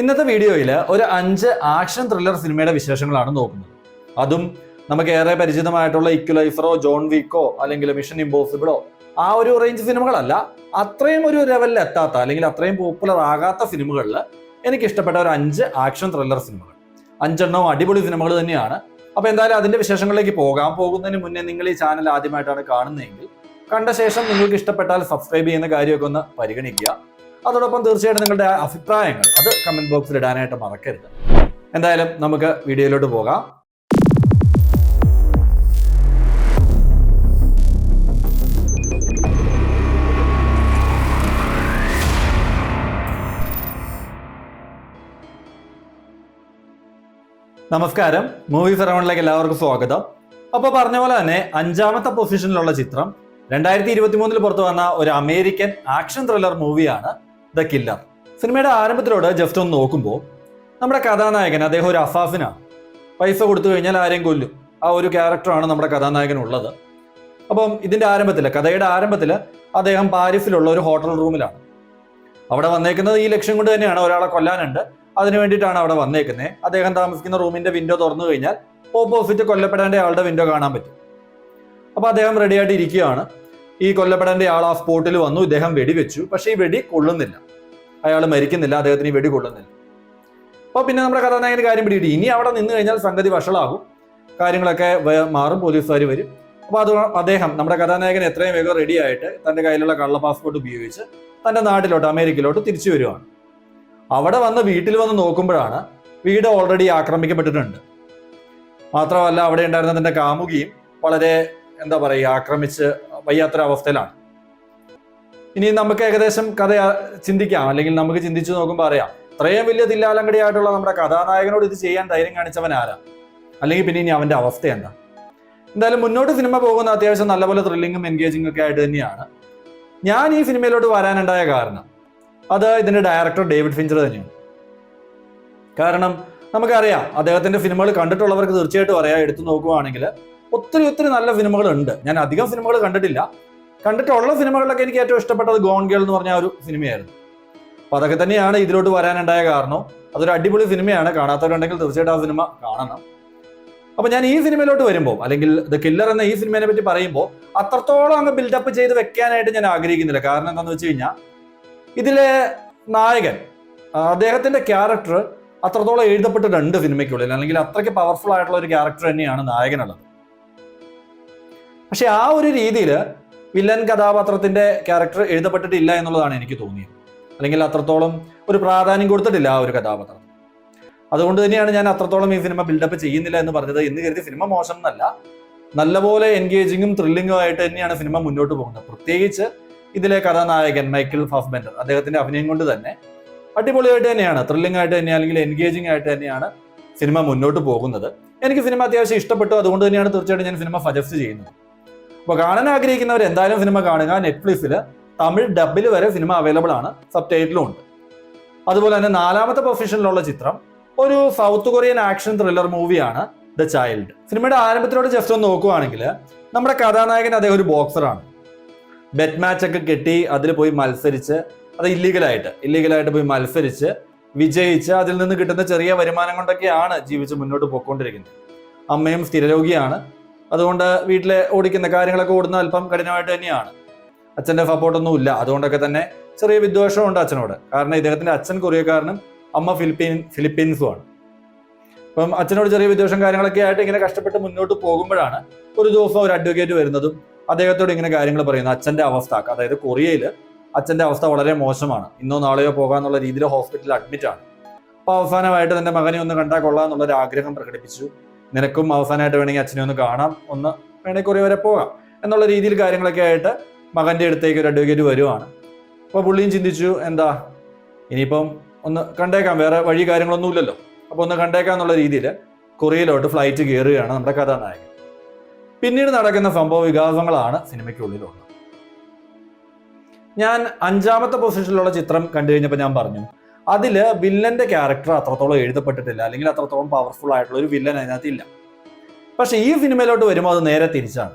ഇന്നത്തെ വീഡിയോയിൽ ഒരു അഞ്ച് ആക്ഷൻ ത്രില്ലർ സിനിമയുടെ വിശേഷങ്ങളാണ് നോക്കുന്നത്. അതും നമുക്ക് ഏറെ പരിചിതമായിട്ടുള്ള ഇക്വലൈഫറോ ജോൺ വീക്കോ അല്ലെങ്കിൽ മിഷൻ ഇമ്പോസിബിളോ ആ ഒരു റേഞ്ച് സിനിമകളല്ല അത്രയും ഒരു ലെവലിൽ എത്താത്ത അല്ലെങ്കിൽ അത്രയും പോപ്പുലർ ആകാത്ത സിനിമകളിൽ എനിക്ക് ഇഷ്ടപ്പെട്ട ഒരു അഞ്ച് ആക്ഷൻ ത്രില്ലർ സിനിമകൾ അഞ്ചെണ്ണവും അടിപൊളി സിനിമകൾ തന്നെയാണ്. അപ്പൊ എന്തായാലും അതിന്റെ വിശേഷങ്ങളിലേക്ക് പോകാൻ പോകുന്നതിന് മുന്നേ നിങ്ങൾ ഈ ചാനൽ ആദ്യമായിട്ടാണ് കാണുന്നതെങ്കിൽ കണ്ട ശേഷം നിങ്ങൾക്ക് ഇഷ്ടപ്പെട്ടാൽ സബ്സ്ക്രൈബ് ചെയ്യുന്ന കാര്യമൊക്കെ ഒന്ന് പരിഗണിക്കുക. അതോടൊപ്പം തീർച്ചയായിട്ടും നിങ്ങളുടെ അഭിപ്രായങ്ങൾ അത് കമന്റ് ബോക്സിൽ ഇടാനായിട്ട് മറക്കരുത്. എന്തായാലും നമുക്ക് വീഡിയോയിലോട്ട് പോകാം. നമസ്കാരം. മൂവി സെറവണിലേക്ക് എല്ലാവർക്കും സ്വാഗതം. അപ്പൊ പറഞ്ഞ പോലെ തന്നെ അഞ്ചാമത്തെ പൊസിഷനിലുള്ള ചിത്രം രണ്ടായിരത്തി ഇരുപത്തി മൂന്നിൽ പുറത്തു വന്ന ഒരു അമേരിക്കൻ ആക്ഷൻ ത്രില്ലർ മൂവിയാണ് ദ കില്ലർ. സിനിമയുടെ ആരംഭത്തിലൂടെ ജസ്റ്റ് ഒന്ന് നോക്കുമ്പോൾ നമ്മുടെ കഥാനായകൻ അദ്ദേഹം ഒരു അസാസിനാണ് പൈസ കൊടുത്തു കഴിഞ്ഞാൽ ആരെയും കൊല്ലും. ആ ഒരു ക്യാരക്ടറാണ് നമ്മുടെ കഥാനായകൻ ഉള്ളത്. അപ്പം ഇതിന്റെ ആരംഭത്തിൽ കഥയുടെ ആരംഭത്തിൽ അദ്ദേഹം പാരീസിലുള്ള ഒരു ഹോട്ടൽ റൂമിലാണ് അവിടെ വന്നേക്കുന്നത് ഈ ലക്ഷ്യം കൊണ്ട് തന്നെയാണ്. ഒരാളെ കൊല്ലാനുണ്ട്. അതിനു വേണ്ടിയിട്ടാണ് അവിടെ വന്നേക്കുന്നത് അദ്ദേഹം താമസിക്കുന്ന റൂമിന്റെ വിൻഡോ തുറന്നു കഴിഞ്ഞാൽ ഓപ്പോസിറ്റ് കൊല്ലപ്പെടേണ്ട ആളുടെ വിൻഡോ കാണാൻ പറ്റും. അപ്പോൾ അദ്ദേഹം റെഡിയായിട്ട് ഇരിക്കുകയാണ്. ഈ കൊല്ലപ്പെടേണ്ട ആൾ ആ സ്പോട്ടിൽ വന്നു. ഇദ്ദേഹം വെടിവെച്ചു. പക്ഷേ ഈ വെടി കൊള്ളുന്നില്ല. അയാൾ മരിക്കുന്നില്ല അദ്ദേഹത്തിന് വെടി കൊള്ളുന്നില്ല. അപ്പൊ പിന്നെ നമ്മുടെ കഥാനായകന് കാര്യം പിടികിട്ടി. ഇനി അവിടെ നിന്ന് കഴിഞ്ഞാൽ സംഗതി വഷളാകും. കാര്യങ്ങളൊക്കെ മാറും പോലീസുകാർ വരും. അപ്പൊ അത് അദ്ദേഹം നമ്മുടെ കഥാനായകൻ എത്രയും വേഗം റെഡി ആയിട്ട് തന്റെ കയ്യിലുള്ള കള്ള പാസ്പോർട്ട് ഉപയോഗിച്ച് തന്റെ നാട്ടിലോട്ട് അമേരിക്കയിലോട്ട് തിരിച്ചു വരുവാണ്. അവിടെ വന്ന് വീട്ടിൽ വന്ന് നോക്കുമ്പോഴാണ് വീട് ഓൾറെഡി ആക്രമിക്കപ്പെട്ടിട്ടുണ്ട്. മാത്രമല്ല അവിടെ ഉണ്ടായിരുന്ന തന്റെ കാമുകിയും വളരെ എന്താ പറയുക ആക്രമിച്ച് വയ്യാത്തൊരവസ്ഥയിലാണ്. ഇനി നമുക്ക് ഏകദേശം കഥ ചിന്തിക്കാം. അല്ലെങ്കിൽ നമുക്ക് ചിന്തിച്ചു നോക്കുമ്പോൾ അറിയാം. ഇത്രയും വലിയ തില്ലാലങ്കടിയായിട്ടുള്ള നമ്മുടെ കഥാനായകനോട് ഇത് ചെയ്യാൻ ധൈര്യം കാണിച്ചവൻ ആരാ? അല്ലെങ്കിൽ പിന്നെ ഇനി അവന്റെ അവസ്ഥ എന്താ? എന്തായാലും മുന്നോട്ട് സിനിമ പോകുന്ന അത്യാവശ്യം നല്ലപോലെ ത്രില്ലിങ്ങും എൻഗേജിംഗ് ഒക്കെ ആയിട്ട് തന്നെയാണ്. ഞാൻ ഈ സിനിമയിലോട്ട് വരാനുണ്ടായ കാരണം അത് ഇതിന്റെ ഡയറക്ടർ ഡേവിഡ് ഫിഞ്ചർ തന്നെയാണ്. കാരണം നമുക്കറിയാം അദ്ദേഹത്തിന്റെ സിനിമകൾ കണ്ടിട്ടുള്ളവർക്ക് തീർച്ചയായിട്ടും അറിയാം. എടുത്തു നോക്കുവാണെങ്കിൽ ഒത്തിരി ഒത്തിരി നല്ല സിനിമകൾ ഉണ്ട് ഞാൻ അധികം സിനിമകൾ കണ്ടിട്ടില്ല. കണ്ടിട്ടുള്ള സിനിമകളിലൊക്കെ എനിക്ക് ഏറ്റവും ഇഷ്ടപ്പെട്ടത് ഗോൺ ഗേൾ എന്ന് പറഞ്ഞ ഒരു സിനിമയായിരുന്നു. അപ്പൊ അതൊക്കെ തന്നെയാണ് ഇതിലോട്ട് വരാനുണ്ടായ കാരണം. അതൊരു അടിപൊളി സിനിമയാണ്. കാണാത്തവരുണ്ടെങ്കിൽ തീർച്ചയായിട്ടും ആ സിനിമ കാണണം. അപ്പൊ ഞാൻ ഈ സിനിമയിലോട്ട് വരുമ്പോൾ അല്ലെങ്കിൽ ദ കില്ലർ എന്ന ഈ സിനിമയെ പറ്റി പറയുമ്പോൾ അത്രത്തോളം അങ്ങ് ബിൽഡപ്പ് ചെയ്ത് വെക്കാനായിട്ട് ഞാൻ ആഗ്രഹിക്കുന്നില്ല. കാരണം എന്താണെന്ന് വെച്ച് കഴിഞ്ഞാൽ ഇതിലെ നായകൻ അദ്ദേഹത്തിന്റെ ക്യാരക്ടർ അത്രത്തോളം എഴുതപ്പെട്ടിട്ടുണ്ട് സിനിമയ്ക്കുള്ളിൽ. അല്ലെങ്കിൽ അത്രയ്ക്ക് പവർഫുൾ ആയിട്ടുള്ള ഒരു ക്യാരക്ടർ തന്നെയാണ് നായകനുള്ളത്. പക്ഷെ ആ ഒരു രീതിയിൽ വില്ലൻ കഥാപാത്രത്തിന്റെ ക്യാരക്ടർ എഴുതപ്പെട്ടിട്ടില്ല എന്നുള്ളതാണ് എനിക്ക് തോന്നിയത്. അല്ലെങ്കിൽ അത്രത്തോളം ഒരു പ്രാധാന്യം കൊടുത്തിട്ടില്ല ആ ഒരു കഥാപാത്രം. അതുകൊണ്ട് തന്നെയാണ് ഞാൻ അത്രത്തോളം ഈ സിനിമ ബിൽഡപ്പ് ചെയ്യുന്നില്ല എന്ന് പറഞ്ഞത് എന്ന് കരുതി സിനിമ മോശം എന്നല്ല. നല്ലപോലെ എൻഗേജിങ്ങും ത്രില്ലിങ്ങും ആയിട്ട് തന്നെയാണ് സിനിമ മുന്നോട്ട് പോകുന്നത്. പ്രത്യേകിച്ച് ഇതിലെ കഥാനായകൻ മൈക്കിൾ ഫഫ്ബെൻഡർ അദ്ദേഹത്തിന്റെ അഭിനയം കൊണ്ട് തന്നെ. അടിപൊളിയായിട്ട് തന്നെയാണ് ത്രില്ലിംഗ് ആയിട്ട് തന്നെ അല്ലെങ്കിൽ എൻഗേജിംഗ് ആയിട്ട് തന്നെയാണ് സിനിമ മുന്നോട്ട് പോകുന്നത്. എനിക്ക് സിനിമ അത്യാവശ്യം ഇഷ്ടപ്പെട്ടു. അതുകൊണ്ട് തന്നെയാണ് തീർച്ചയായിട്ടും ഞാൻ സിനിമ സജസ്റ്റ് ചെയ്യുന്നത്. അപ്പോൾ കാണാൻ ആഗ്രഹിക്കുന്നവർ എന്തായാലും സിനിമ കാണുക. നെറ്റ്ഫ്ലിക്സിൽ തമിഴ് ഡബിൽ വരെ സിനിമ അവൈലബിൾ ആണ്. സബ് ടൈറ്റിലും ഉണ്ട്. അതുപോലെ തന്നെ നാലാമത്തെ പൊസിഷനിലുള്ള ചിത്രം ഒരു സൗത്ത് കൊറിയൻ ആക്ഷൻ ത്രില്ലർ മൂവിയാണ് ദ ചൈൽഡ് സിനിമയുടെ ആരംഭത്തിലോട് ജസ്റ്റ് ഒന്ന് നോക്കുവാണെങ്കിൽ നമ്മുടെ കഥാനായകൻ അദ്ദേഹം ഒരു ബോക്സറാണ് ബെറ്റ് മാച്ച് ഒക്കെ കെട്ടി അതിൽ പോയി മത്സരിച്ച് അത് ഇല്ലീഗലായിട്ട് ഇല്ലീഗലായിട്ട് പോയി മത്സരിച്ച് വിജയിച്ച് അതിൽ നിന്ന് കിട്ടുന്ന ചെറിയ വരുമാനം കൊണ്ടൊക്കെയാണ് ജീവിച്ച് മുന്നോട്ട് പോയിക്കൊണ്ടിരിക്കുന്നത്. അമ്മയും സ്ഥിരരോഗിയാണ്. അതുകൊണ്ട് വീട്ടിലെ ഓടിക്കുന്ന കാര്യങ്ങളൊക്കെ ഓടുന്ന അല്പം കഠിനമായിട്ട് തന്നെയാണ്. അച്ഛന്റെ സപ്പോർട്ടൊന്നും ഇല്ല അതുകൊണ്ടൊക്കെ തന്നെ ചെറിയ വിദ്വേഷമുണ്ട് അച്ഛനോട്. കാരണം ഇദ്ദേഹത്തിന്റെ അച്ഛൻ കൊറിയക്കാരനും അമ്മ ഫിലിപ്പീൻ ഫിലിപ്പീൻസും ആണ് അപ്പം അച്ഛനോട് ചെറിയ വിദ്വേഷം കാര്യങ്ങളൊക്കെ ആയിട്ട് ഇങ്ങനെ കഷ്ടപ്പെട്ട് മുന്നോട്ട് പോകുമ്പോഴാണ് ഒരു ദിവസം ഒരു അഡ്വക്കേറ്റ് വരുന്നതും അദ്ദേഹത്തോട് ഇങ്ങനെ കാര്യങ്ങൾ പറയുന്നത്. അച്ഛന്റെ അവസ്ഥ അതായത് കൊറിയയിൽ അച്ഛന്റെ അവസ്ഥ വളരെ മോശമാണ്. ഇന്നോ നാളെയോ പോകാമെന്നുള്ള രീതിയിൽ ഹോസ്പിറ്റലിൽ അഡ്മിറ്റ് ആണ് അപ്പൊ അവസാനമായിട്ട് തന്റെ മകനെ ഒന്ന് കണ്ടാൽ കൊള്ളാം എന്നുള്ളൊരു ആഗ്രഹം പ്രകടിപ്പിച്ചു. നിനക്കും അവസാനമായിട്ട് വേണമെങ്കിൽ അച്ഛനെ ഒന്ന് കാണാം. ഒന്ന് വേണമെങ്കിൽ കുറേ വരെ പോകാം. എന്നുള്ള രീതിയിൽ കാര്യങ്ങളൊക്കെ ആയിട്ട് മകന്റെ അടുത്തേക്ക് ഒരു അഡ്വക്കേറ്റ് വരുവാണ്. അപ്പോൾ പുള്ളിയും ചിന്തിച്ചു എന്താ ഇനിയിപ്പം ഒന്ന് കണ്ടേക്കാം. വേറെ വഴി കാര്യങ്ങളൊന്നും ഇല്ലല്ലോ. അപ്പോൾ ഒന്ന് കണ്ടേക്കാം എന്നുള്ള രീതിയിൽ കൊറിയയിലോട്ട് ഫ്ലൈറ്റ് കയറുകയാണ് നമ്മുടെ കഥാനായകൻ. പിന്നീട് നടക്കുന്ന സംഭവ വികാസങ്ങളാണ് സിനിമയ്ക്കുള്ളിലുള്ളത്. ഞാൻ അഞ്ചാമത്തെ പൊസിഷനിലുള്ള ചിത്രം കണ്ടു കഴിഞ്ഞപ്പോൾ ഞാൻ പറഞ്ഞു അതിൽ വില്ലന്റെ ക്യാരക്ടർ അത്രത്തോളം എഴുതപ്പെട്ടിട്ടില്ല. അല്ലെങ്കിൽ അത്രത്തോളം പവർഫുൾ ആയിട്ടുള്ള ഒരു വില്ലൻ അതിനകത്ത് ഇല്ല പക്ഷേ ഈ സിനിമയിലോട്ട് വരുമ്പോൾ അത് നേരെ തിരിച്ചാണ്.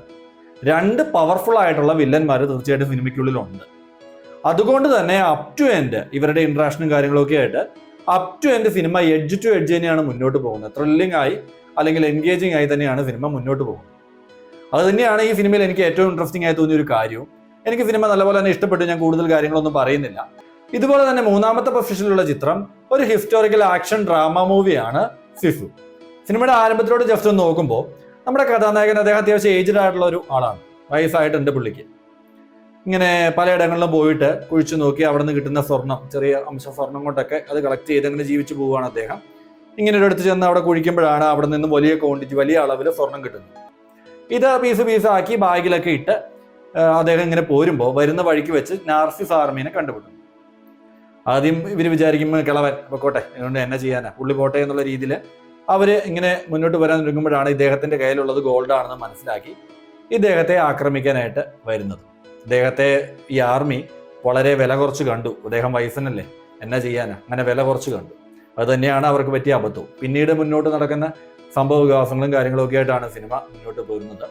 രണ്ട് പവർഫുൾ ആയിട്ടുള്ള വില്ലന്മാർ തീർച്ചയായിട്ടും സിനിമയ്ക്കുള്ളിലുണ്ട്. അതുകൊണ്ട് തന്നെ അപ് ടു എൻഡ് ഇവരുടെ ഇൻട്രാക്ഷനും കാര്യങ്ങളൊക്കെ ആയിട്ട് up to end cinema edge to edge തന്നെയാണ് മുന്നോട്ട് പോകുന്നത്. ത്രില്ലിംഗ് ആയി അല്ലെങ്കിൽ എൻഗേജിങ് ആയി തന്നെയാണ് സിനിമ മുന്നോട്ട് പോകുന്നത്. അത് തന്നെയാണ് ഈ സിനിമയിൽ എനിക്ക് ഏറ്റവും ഇൻട്രസ്റ്റിംഗ് ആയി തോന്നിയ ഒരു കാര്യവും. എനിക്ക് സിനിമ നല്ലപോലെ തന്നെ ഇഷ്ടപ്പെട്ടു. ഞാൻ കൂടുതൽ കാര്യങ്ങളൊന്നും പറയുന്നില്ല. ഇതുപോലെ തന്നെ മൂന്നാമത്തെ പൊസിഷനിലുള്ള ചിത്രം ഒരു ഹിസ്റ്റോറിക്കൽ ആക്ഷൻ ഡ്രാമ മൂവിയാണ് ഫിഫു സിനിമയുടെ ആരംഭത്തിലോട് ജസ്റ്റ് ഒന്ന് നോക്കുമ്പോൾ നമ്മുടെ കഥാനായകൻ അദ്ദേഹം അത്യാവശ്യം ഏജ്ഡ് ആയിട്ടുള്ള ഒരു ആളാണ്. വയസ്സായിട്ടുണ്ട് പുള്ളിക്ക്. ഇങ്ങനെ പലയിടങ്ങളിലും പോയിട്ട് കുഴിച്ചു നോക്കി അവിടെ നിന്ന് കിട്ടുന്ന സ്വർണം ചെറിയ അംശ സ്വർണം കൊണ്ടൊക്കെ അത് കളക്ട് ചെയ്ത് അങ്ങനെ ജീവിച്ചു പോവുകയാണ് അദ്ദേഹം. ഇങ്ങനെ ഒരു അടുത്ത് ചെന്ന് അവിടെ കുഴിക്കുമ്പോഴാണ് അവിടെ നിന്ന് വലിയ ക്വാണ്ടിറ്റി വലിയ അളവിൽ സ്വർണം കിട്ടുന്നത്. ഇത് പീസ് പീസ് ആക്കി ബാഗിലൊക്കെ ഇട്ട് അദ്ദേഹം ഇങ്ങനെ പോരുമ്പോൾ വരുന്ന വഴിക്ക് വെച്ച് നാർസിസ് ആർമീനെ കണ്ടുപിടും ആദ്യം ഇവർ വിചാരിക്കും കിളവൻ പൊക്കോട്ടെ അതുകൊണ്ട് എന്നെ ചെയ്യാനാ. പുള്ളി പോട്ടെ എന്നുള്ള രീതിയിൽ അവർ ഇങ്ങനെ മുന്നോട്ട് വരാൻ തുടങ്ങുമ്പോഴാണ് ഇദ്ദേഹത്തിന്റെ കയ്യിലുള്ളത് ഗോൾഡ് ആണെന്ന് മനസ്സിലാക്കി ഇദ്ദേഹത്തെ ആക്രമിക്കാനായിട്ട് വരുന്നത്. ഇദ്ദേഹത്തെ ഈ ആർമി വളരെ വില കുറച്ച് കണ്ടു. അദ്ദേഹം വയസ്സനല്ലേ? എന്നാ ചെയ്യാനാ. അങ്ങനെ വില കുറച്ച് കണ്ടു. അത് തന്നെയാണ് അവർക്ക് പറ്റിയ അബദ്ധവും. പിന്നീട് മുന്നോട്ട് നടക്കുന്ന സംഭവ വികാസങ്ങളും കാര്യങ്ങളും ഒക്കെ ആയിട്ടാണ് സിനിമ മുന്നോട്ട് പോകുന്നത്.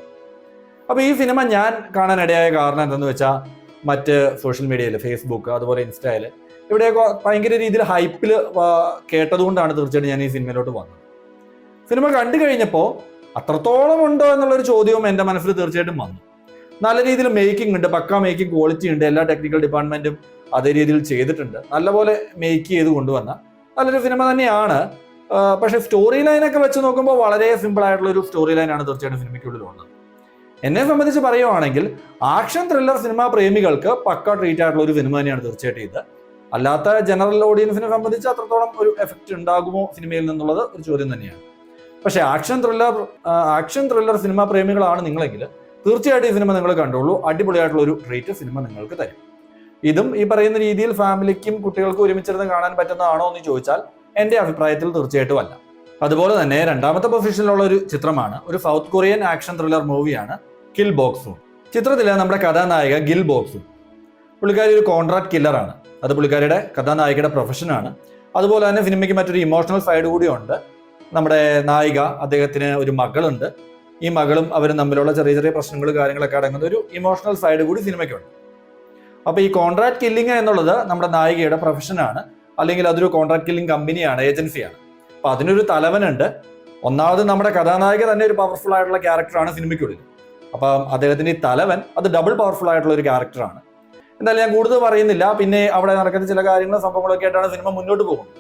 അപ്പൊ ഈ സിനിമ ഞാൻ കാണാനിടയായ കാരണം എന്തെന്ന് വെച്ചാൽ മറ്റ് സോഷ്യൽ മീഡിയയിൽ ഫേസ്ബുക്ക് അതുപോലെ ഇൻസ്റ്റയിൽ ഇവിടെയൊക്കെ ഭയങ്കര രീതിയിൽ ഹൈപ്പിൽ കേട്ടതുകൊണ്ടാണ് തീർച്ചയായിട്ടും ഞാൻ ഈ സിനിമയിലോട്ട് വന്നത്. സിനിമ കണ്ടു കഴിഞ്ഞപ്പോൾ അത്രത്തോളം ഉണ്ടോ എന്നുള്ളൊരു ചോദ്യവും എന്റെ മനസ്സിൽ തീർച്ചയായിട്ടും വന്നു. നല്ല രീതിയിൽ മേക്കിംഗ് ഉണ്ട് പക്ക മേക്കിംഗ് ക്വാളിറ്റി ഉണ്ട് എല്ലാ ടെക്നിക്കൽ ഡിപ്പാർട്ട്മെന്റും അതേ രീതിയിൽ ചെയ്തിട്ടുണ്ട്. നല്ലപോലെ മേക്ക് ചെയ്ത് കൊണ്ടുവന്ന നല്ലൊരു സിനിമ തന്നെയാണ്. പക്ഷേ പക്ഷെ സ്റ്റോറി ലൈനൊക്കെ വെച്ച് നോക്കുമ്പോൾ വളരെ സിമ്പിൾ ആയിട്ടുള്ള ഒരു സ്റ്റോറി ലൈനാണ് തീർച്ചയായിട്ടും സിനിമയ്ക്കുള്ളിലുള്ളത് എന്നെ സംബന്ധിച്ച് പറയുവാണെങ്കിൽ ആക്ഷൻ ത്രില്ലർ സിനിമാ പ്രേമികൾക്ക് പക്ക ട്രീറ്റ് ആയിട്ടുള്ള ഒരു സിനിമ തന്നെയാണ് തീർച്ചയായിട്ടും ഇത്. അല്ലാത്ത ജനറൽ ഓഡിയൻസിനെ സംബന്ധിച്ച് അത്രത്തോളം ഒരു എഫക്റ്റ് ഉണ്ടാകുമോ സിനിമയിൽ നിന്നുള്ളത് ഒരു ചോദ്യം തന്നെയാണ്. പക്ഷേ action thriller action thriller cinema പ്രേമികളാണ് നിങ്ങളെങ്കിൽ തീർച്ചയായിട്ടും ഈ സിനിമ നിങ്ങൾ കണ്ടോളൂ. അടിപൊളിയായിട്ടുള്ള ഒരു ട്രീറ്റ് സിനിമ നിങ്ങൾക്ക് തരും. ഇതും ഈ പറയുന്ന രീതിയിൽ ഫാമിലിക്കും കുട്ടികൾക്കും ഒരുമിച്ചിരുന്ന് കാണാൻ പറ്റുന്നതാണോ എന്ന് ചോദിച്ചാൽ എന്റെ അഭിപ്രായത്തിൽ തീർച്ചയായിട്ടും അല്ല. അതുപോലെ തന്നെ രണ്ടാമത്തെ പൊസിഷനിലുള്ള ഒരു ചിത്രമാണ് ഒരു സൗത്ത് കൊറിയൻ ആക്ഷൻ ത്രില്ലർ മൂവിയാണ് കിൽ ബോക്സും ചിത്രത്തിലെ നമ്മുടെ കഥാനായിക ഗിൽ ബോക്സും പുള്ളിക്കാരി ഒരു കോൺട്രാക്ട് കില്ലറാണ് അത് പുള്ളിക്കാരിയുടെ കഥാനായികയുടെ പ്രൊഫഷനാണ് അതുപോലെ തന്നെ സിനിമയ്ക്ക് മറ്റൊരു ഇമോഷണൽ സൈഡ് കൂടിയുണ്ട്. നമ്മുടെ നായിക അദ്ദേഹത്തിന് ഒരു മകളുണ്ട്. ഈ മകളും അവരും തമ്മിലുള്ള ചെറിയ ചെറിയ പ്രശ്നങ്ങൾ കാര്യങ്ങളൊക്കെ അടങ്ങുന്ന ഒരു ഇമോഷണൽ സൈഡ് കൂടി സിനിമയ്ക്കുണ്ട്. അപ്പൊ ഈ കോൺട്രാക്ട് കില്ലിംഗ് എന്നുള്ളത് നമ്മുടെ നായികയുടെ പ്രൊഫഷനാണ് അല്ലെങ്കിൽ അതൊരു കോൺട്രാക്ട് കില്ലിംഗ് കമ്പനിയാണ് ഏജൻസിയാണ് അപ്പൊ അതിനൊരു തലവനുണ്ട്. ഒന്നാമത് നമ്മുടെ കഥാനായിക തന്നെ ഒരു പവർഫുൾ ആയിട്ടുള്ള ക്യാരക്ടറാണ് സിനിമയ്ക്കുള്ളിൽ. അപ്പം അദ്ദേഹത്തിന്റെ ഈ തലവൻ അത് ഡബിൾ പവർഫുൾ ആയിട്ടുള്ള ഒരു ക്യാരക്ടറാണ് എന്തായാലും ഞാൻ കൂടുതൽ പറയുന്നില്ല. പിന്നെ അവിടെ നടക്കുന്ന ചില കാര്യങ്ങളും സംഭവങ്ങളൊക്കെ ആയിട്ടാണ് സിനിമ മുന്നോട്ട് പോകുന്നത്.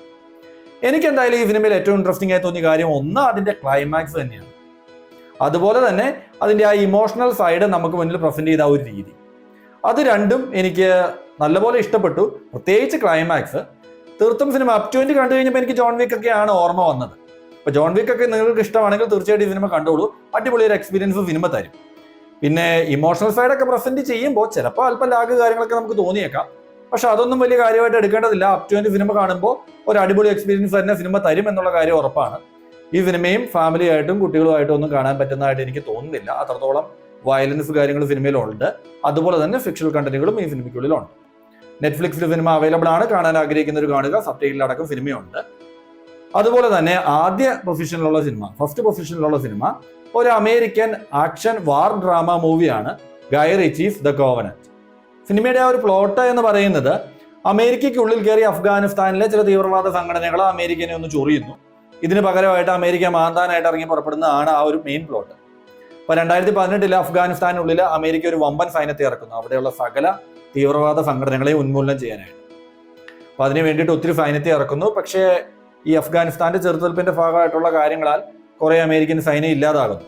എനിക്ക് എന്തായാലും ഈ സിനിമയിൽ ഏറ്റവും ഇൻട്രസ്റ്റിംഗ് ആയി തോന്നിയ കാര്യം ഒന്ന് അതിന്റെ ക്ലൈമാക്സ് തന്നെയാണ്. അതുപോലെ തന്നെ അതിന്റെ ആ ഇമോഷണൽ സൈഡ് നമുക്ക് മുന്നിൽ പ്രസന്റ് ചെയ്ത ഒരു രീതി. അത് രണ്ടും എനിക്ക് നല്ലപോലെ ഇഷ്ടപ്പെട്ടു. പ്രത്യേകിച്ച് ക്ലൈമാക്സ് തീർത്തും സിനിമ അപ് ട്വന്റി കണ്ടു കഴിഞ്ഞപ്പോൾ എനിക്ക് ജോൺ വിക്ക് ഒക്കെയാണ് ഓർമ്മ വന്നത്. അപ്പൊ ജോൺ വിക്ക് ഒക്കെ നിങ്ങൾക്ക് ഇഷ്ടമാണെങ്കിൽ തീർച്ചയായിട്ടും ഈ സിനിമ കണ്ടോളൂ. അടിപൊളി ഒരു എക്സ്പീരിയൻസ് സിനിമ തരും. പിന്നെ ഇമോഷണൽ സൈഡ് ഒക്കെ പ്രസന്റ് ചെയ്യുമ്പോൾ ചിലപ്പോൾ അല്പം ലാഗ് കാര്യങ്ങളൊക്കെ നമുക്ക് തോന്നിയേക്കാം. പക്ഷെ അതൊന്നും വലിയ കാര്യമായിട്ട് എടുക്കേണ്ടതില്ല. അപ് ടു എന്റെ സിനിമ കാണുമ്പോൾ ഒരു അടിപൊളി എക്സ്പീരിയൻസ് തന്നെ സിനിമ തരും എന്നുള്ള കാര്യം ഉറപ്പാണ്. ഈ സിനിമയും ഫാമിലിയായിട്ടും കുട്ടികളുമായിട്ടും ഒന്നും കാണാൻ പറ്റുന്നതായിട്ട് എനിക്ക് തോന്നുന്നില്ല. അത്രത്തോളം വയലൻസ് കാര്യങ്ങൾ സിനിമയിലുണ്ട് അതുപോലെ തന്നെ ഫിക്ഷണൽ കണ്ടന്റുകളും ഈ സിനിമയ്ക്കുള്ളിലുണ്ട് നെറ്റ്ഫ്ലിക്സിൽ സിനിമ അവൈലബിൾ ആണ്. കാണാൻ ആഗ്രഹിക്കുന്നവർ കാണുക. സബ്റ്റൈറ്റിലടക്കം സിനിമയുണ്ട് അതുപോലെ തന്നെ ആദ്യ പൊസിഷനിലുള്ള സിനിമ ഫസ്റ്റ് പൊസിഷനിലുള്ള സിനിമ ഒരു അമേരിക്കൻ ആക്ഷൻ വാർ ഡ്രാമ മൂവിയാണ് ഗൈ റിച്ചീസ് ദ കോവനന്റ്. സിനിമയുടെ ആ ഒരു പ്ലോട്ട് എന്ന് പറയുന്നത് അമേരിക്കയ്ക്കുള്ളിൽ കയറി അഫ്ഗാനിസ്ഥാനിലെ ചില തീവ്രവാദ സംഘടനകൾ അമേരിക്കനെ ഒന്ന് ചൊറിയുന്നു. ഇതിന് പകരമായിട്ട് അമേരിക്ക മാന്താനായിട്ട് ഇറങ്ങി പുറപ്പെടുന്നതാണ് ആ ഒരു മെയിൻ പ്ലോട്ട് അപ്പൊ രണ്ടായിരത്തി പതിനെട്ടിൽ അഫ്ഗാനിസ്ഥാനുള്ളിൽ അമേരിക്ക ഒരു വമ്പൻ സൈന്യത്തെ ഇറക്കുന്നു. അവിടെയുള്ള സകല തീവ്രവാദ സംഘടനകളെ ഉന്മൂലനം ചെയ്യാനായിട്ട്. അപ്പൊ അതിന് വേണ്ടിയിട്ട് ഒത്തിരി സൈന്യത്തെ ഇറക്കുന്നു. പക്ഷേ ഈ അഫ്ഗാനിസ്ഥാന്റെ ചെറുത്തുനിൽപ്പിന്റെ ഭാഗമായിട്ടുള്ള കാര്യങ്ങളാൽ കുറെ അമേരിക്കൻ സൈന്യം ഇല്ലാതാകുന്നു.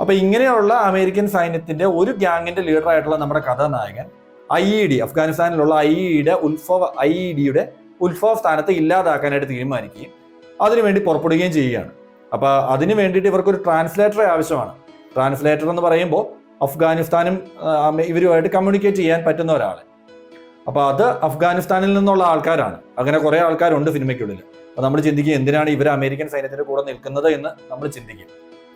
അപ്പൊ ഇങ്ങനെയുള്ള അമേരിക്കൻ സൈന്യത്തിന്റെ ഒരു ഗ്യാങ്ങിന്റെ ലീഡർ ആയിട്ടുള്ള നമ്മുടെ കഥാനായകൻ ഐ ഇ ഡി അഫ്ഗാനിസ്ഥാനിലുള്ള ഐ ഇയുടെ ഉത്ഭവ ഐ ഇ ഡിയുടെ ഉത്ഭവ സ്ഥാനത്ത് ഇല്ലാതാക്കാനായിട്ട് തീരുമാനിക്കുകയും അതിനുവേണ്ടി പുറപ്പെടുകയും ചെയ്യുകയാണ്. അപ്പൊ അതിന് വേണ്ടിയിട്ട് ഇവർക്കൊരു ട്രാൻസ്ലേറ്ററെ ആവശ്യമാണ്. ട്രാൻസ്ലേറ്റർ എന്ന് പറയുമ്പോൾ അഫ്ഗാനിസ്ഥാനും ഇവരുമായിട്ട് കമ്മ്യൂണിക്കേറ്റ് ചെയ്യാൻ പറ്റുന്ന ഒരാൾ അപ്പൊ അത് അഫ്ഗാനിസ്ഥാനിൽ നിന്നുള്ള ആൾക്കാരാണ്. അങ്ങനെ കുറേ ആൾക്കാരുണ്ട് സിനിമയ്ക്കുള്ളിൽ അപ്പൊ നമ്മൾ ചിന്തിക്കുക എന്തിനാണ് ഇവർ അമേരിക്കൻ സൈന്യത്തിന്റെ കൂടെ നിൽക്കുന്നത് എന്ന് നമ്മൾ ചിന്തിക്കും.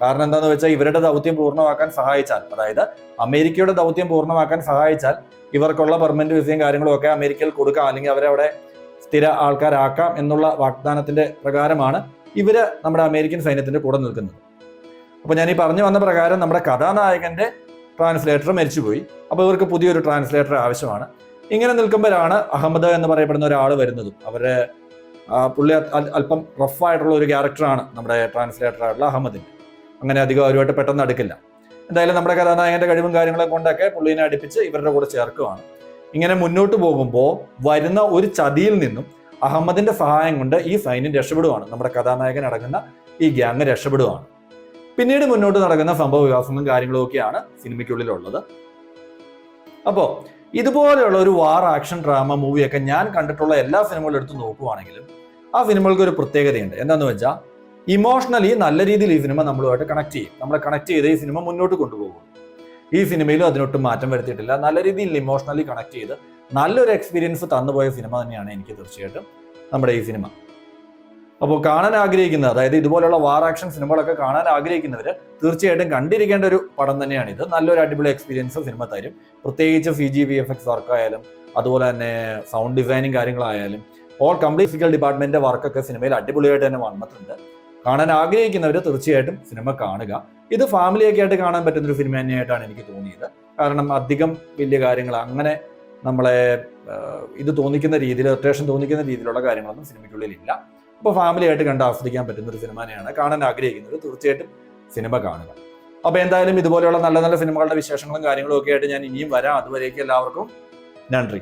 കാരണം എന്താണെന്ന് വെച്ചാൽ ഇവരുടെ ദൗത്യം പൂർണമാക്കാൻ സഹായിച്ചാൽ അതായത് അമേരിക്കയുടെ ദൗത്യം പൂർണമാക്കാൻ സഹായിച്ചാൽ ഇവർക്കുള്ള പെർമനന്റ് വിസയും കാര്യങ്ങളും ഒക്കെ അമേരിക്കയിൽ കൊടുക്കാം അല്ലെങ്കിൽ അവരെ അവിടെ സ്ഥിര ആൾക്കാരാക്കാം എന്നുള്ള വാഗ്ദാനത്തിന്റെ പ്രകാരമാണ് ഇവർ നമ്മുടെ അമേരിക്കൻ സൈന്യത്തിന്റെ കൂടെ നിൽക്കുന്നത്. അപ്പോൾ ഞാൻ ഈ പറഞ്ഞു വന്ന പ്രകാരം നമ്മുടെ കഥാനായകന്റെ ട്രാൻസ്ലേറ്റർ മരിച്ചുപോയി. അപ്പോൾ ഇവർക്ക് പുതിയൊരു ട്രാൻസ്ലേറ്റർ ആവശ്യമാണ്. ഇങ്ങനെ നിൽക്കുമ്പോഴാണ് അഹമ്മദ് എന്ന് പറയപ്പെടുന്ന ഒരാൾ വരുന്നതും. അവരുടെ പുള്ളി അല്പം റഫായിട്ടുള്ള ഒരു ക്യാരക്ടറാണ് നമ്മുടെ ട്രാൻസ്ലേറ്റർ ആയിട്ടുള്ള അഹമ്മദിന്റെ അങ്ങനെ അധികം അവരുമായിട്ട് പെട്ടെന്ന് അടുക്കില്ല. എന്തായാലും നമ്മുടെ കഥാനായകന്റെ കഴിവും കാര്യങ്ങളെ കൊണ്ടൊക്കെ പുള്ളീനെ അടുപ്പിച്ച് ഇവരുടെ കൂടെ ചേർക്കുകയാണ്. ഇങ്ങനെ മുന്നോട്ട് പോകുമ്പോൾ വരുന്ന ഒരു ചതിയിൽ നിന്നും അഹമ്മദിന്റെ സഹായം കൊണ്ട് ഈ സൈന്യം രക്ഷപ്പെടുവാണ്. നമ്മുടെ കഥാനായകൻ അടങ്ങുന്ന ഈ ഗ്യാങ് രക്ഷപ്പെടുവാണ്. പിന്നീട് മുന്നോട്ട് നടക്കുന്ന സംഭവ വികാസങ്ങളും കാര്യങ്ങളും ഒക്കെയാണ് സിനിമയ്ക്കുള്ളിലുള്ളത്. അപ്പോൾ ഇതുപോലെയുള്ള ഒരു വാർ ആക്ഷൻ ഡ്രാമ മൂവിയൊക്കെ ഞാൻ കണ്ടിട്ടുള്ള എല്ലാ സിനിമകളും എടുത്ത് നോക്കുവാണെങ്കിലും ആ സിനിമകൾക്ക് ഒരു പ്രത്യേകതയുണ്ട്. എന്താന്ന് വെച്ചാൽ ഇമോഷണലി നല്ല രീതിയിൽ ഈ സിനിമ നമ്മളുമായിട്ട് കണക്ട് ചെയ്യും. നമ്മളെ കണക്ട് ചെയ്ത് ഈ സിനിമ മുന്നോട്ട് കൊണ്ടുപോകും. ഈ സിനിമയിലും അതിനൊട്ടും മാറ്റം വരുത്തിയിട്ടില്ല. നല്ല രീതിയിൽ ഇമോഷണലി കണക്ട് ചെയ്ത് നല്ലൊരു എക്സ്പീരിയൻസ് തന്നുപോയ സിനിമ തന്നെയാണ് എനിക്ക് തീർച്ചയായിട്ടും നമ്മുടെ ഈ സിനിമ. അപ്പോൾ കാണാൻ ആഗ്രഹിക്കുന്ന അതായത് ഇതുപോലുള്ള വാർ ആക്ഷൻ സിനിമകളൊക്കെ കാണാൻ ആഗ്രഹിക്കുന്നവർ തീർച്ചയായിട്ടും കണ്ടിരിക്കേണ്ട ഒരു പടം തന്നെയാണ് ഇത് നല്ലൊരു അടിപൊളി എക്സ്പീരിയൻസ് സിനിമ തരും. പ്രത്യേകിച്ച് C G V F X വർക്കായാലും അതുപോലെ തന്നെ സൗണ്ട് ഡിസൈനിങ് കാര്യങ്ങളായാലും ഓൾ കംപ്ലീറ്റ് ഫിസിക്കൽ ഡിപ്പാർട്ട്മെന്റിന്റെ വർക്കൊക്കെ സിനിമയിൽ അടിപൊളിയായിട്ട് തന്നെ വന്നിട്ടുണ്ട്. കാണാൻ ആഗ്രഹിക്കുന്നവർ തീർച്ചയായിട്ടും സിനിമ കാണുക. ഇത് ഫാമിലിയൊക്കെ ആയിട്ട് കാണാൻ പറ്റുന്ന ഒരു സിനിമ തന്നെയായിട്ടാണ് എനിക്ക് തോന്നിയത്. കാരണം അധികം വലിയ കാര്യങ്ങൾ അങ്ങനെ നമ്മളെ ഇത് തോന്നിക്കുന്ന രീതിയിൽ ഇറിറ്റേഷൻ തോന്നിക്കുന്ന രീതിയിലുള്ള കാര്യങ്ങളൊന്നും സിനിമയ്ക്കുള്ളിൽ ഇല്ല. അപ്പോൾ ഫാമിലി ആയിട്ട് കണ്ട് ആസ്വദിക്കാൻ പറ്റുന്ന ഒരു സിനിമ തന്നെയാണ് കാണാൻ ആഗ്രഹിക്കുന്നത് തീർച്ചയായിട്ടും സിനിമ കാണുക. അപ്പോൾ എന്തായാലും ഇതുപോലെയുള്ള നല്ല നല്ല സിനിമകളുടെ വിശേഷങ്ങളും കാര്യങ്ങളും ഒക്കെ ആയിട്ട് ഞാൻ ഇനിയും വരാം. അതുവരേക്കും എല്ലാവർക്കും നന്ദി.